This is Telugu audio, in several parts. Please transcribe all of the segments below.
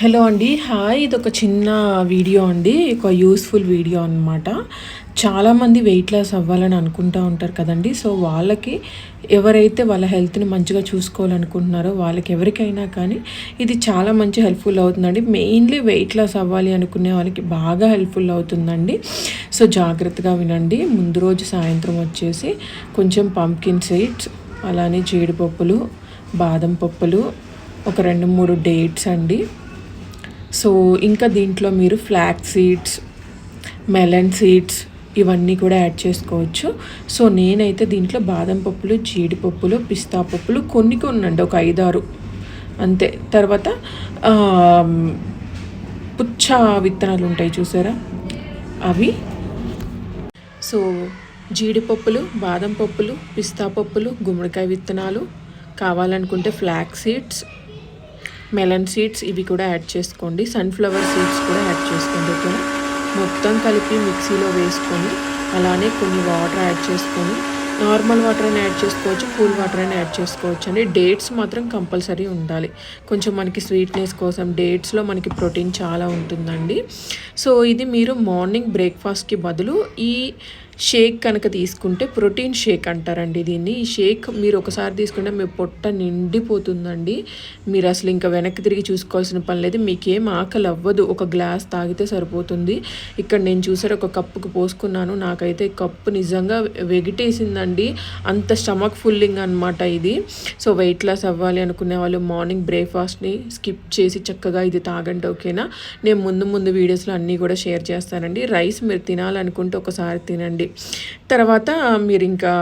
హలో అండి. హాయ్ ఇది ఒక చిన్న వీడియో అండి. ఒక యూస్ఫుల్ వీడియో అనమాట చాలామంది వెయిట్ లాస్ అవ్వాలని అనుకుంటూ ఉంటారు కదండి. సో వాళ్ళకి ఎవరైతే వాళ్ళ హెల్త్ని మంచిగా చూసుకోవాలనుకుంటున్నారో వాళ్ళకి ఎవరికైనా కానీ ఇది చాలా మంచి హెల్ప్ఫుల్ అవుతుందండి. మెయిన్లీ వెయిట్ లాస్ అవ్వాలి అనుకునే వాళ్ళకి బాగా హెల్ప్ఫుల్ అవుతుందండి. సో జాగ్రత్తగా వినండి. ముందు రోజు సాయంత్రం వచ్చేసి కొంచెం పంకిన్ సీడ్స్ అలానే జీడిపప్పులు బాదం పప్పులు ఒక రెండు మూడు డేట్స్ అండి. సో ఇంకా దీంట్లో మీరు ఫ్లాక్ సీడ్స్ మెలన్ సీడ్స్ ఇవన్నీ కూడా యాడ్ చేసుకోవచ్చు. సో నేనైతే దీంట్లో బాదం పప్పులు జీడిపప్పులు పిస్తా పప్పులు కొన్ని కొన్నండి ఒక ఐదారు. అంతే. తర్వాత పుచ్చ విత్తనాలు ఉంటాయి చూసారా? అవి. సో జీడిపప్పులు బాదం పప్పులు పిస్తా పప్పులు గుమ్మడికాయ విత్తనాలు కావాలనుకుంటే ఫ్లాక్ సీడ్స్ మెలన్ సీడ్స్ ఇవి కూడా యాడ్ చేసుకోండి. సన్ఫ్లవర్ సీడ్స్ కూడా యాడ్ చేసుకోండి ఓకేనా మొత్తం కలిపి మిక్సీలో వేసుకొని అలానే కొన్ని వాటర్ యాడ్ చేసుకొని నార్మల్ వాటర్ అయినా యాడ్ చేసుకోవచ్చు కూల్ వాటర్ అయినా యాడ్ చేసుకోవచ్చు అండి. డేట్స్ మాత్రం కంపల్సరీ ఉండాలి. కొంచెం మనకి స్వీట్నెస్ కోసం డేట్స్లో మనకి ప్రోటీన్ చాలా ఉంటుందండి. సో ఇది మీరు మార్నింగ్ బ్రేక్ఫాస్ట్కి బదులు ఈ షేక్ కనుక తీసుకుంటే ప్రోటీన్ షేక్ అంటారండి దీన్ని. ఈ షేక్ మీరు ఒకసారి తీసుకుంటే మీ పొట్ట నిండిపోతుందండి. మీరు అసలు ఇంకా వెనక్కి తిరిగి చూసుకోవాల్సిన పని లేదు. మీకేం ఆకలి అవ్వదు ఒక గ్లాస్ తాగితే సరిపోతుంది. ఇక్కడ నేను చూసారు ఒక కప్పుకు పోసుకున్నాను. నాకైతే కప్పు నిజంగా వెగిటేసిందండి. అంత స్టమక్ ఫుల్లింగ్ అనమాట ఇది. సో వెయిట్ లాస్ అవ్వాలి అనుకునే వాళ్ళు మార్నింగ్ బ్రేక్ఫాస్ట్ని స్కిప్ చేసి చక్కగా ఇది తాగండి ఓకేనా? నేను ముందు ముందు వీడియోస్లో అన్నీ కూడా షేర్ చేస్తానండి. రైస్ మీరు తినాలనుకుంటే ఒకసారి తినండి. తర్వాత మీరు ఇంకా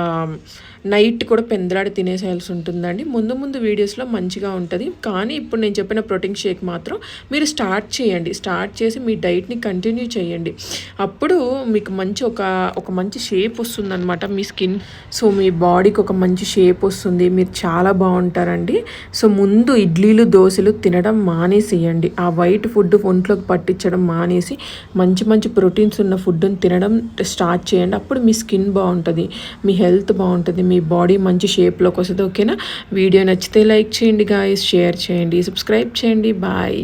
నైట్ కూడా పెందలాడి తినేసేయాల్సి ఉంటుందండి. ముందు ముందు వీడియోస్లో మంచిగా ఉంటుంది. కానీ ఇప్పుడు నేను చెప్పిన ప్రోటీన్ షేక్ మాత్రం మీరు స్టార్ట్ చేయండి. స్టార్ట్ చేసి మీ డైట్ని కంటిన్యూ చేయండి. అప్పుడు మీకు మంచి ఒక ఒక మంచి షేప్ వస్తుందన్నమాట. మీ స్కిన్ సో మీ బాడీకి ఒక మంచి షేప్ వస్తుంది మీరు చాలా బాగుంటారండి. సో ముందు ఇడ్లీలు దోశలు తినడం మానేసేయండి. ఆ వైట్ ఫుడ్ ఒంట్లోకి పట్టించడం మానేసి మంచి మంచి ప్రోటీన్స్ ఉన్న ఫుడ్ని తినడం స్టార్ట్ చేయండి. అప్పుడు మీ స్కిన్ బాగుంటుంది మీ హెల్త్ బాగుంటుంది మీ బాడీ మంచి షేప్లోకి వస్తుంది ఓకేనా? వీడియో నచ్చితే లైక్ చేయండి గాయస్ షేర్ చేయండి సబ్స్క్రైబ్ చేయండి బాయ్